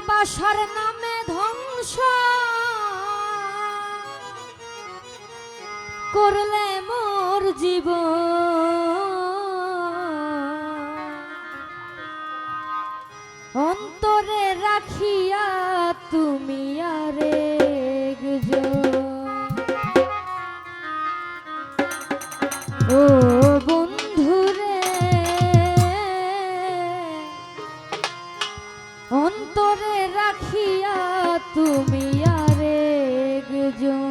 ভালোবাসার নামে ধ্বংস। করলে মোর জীব অন্তরে রাখিয়া yo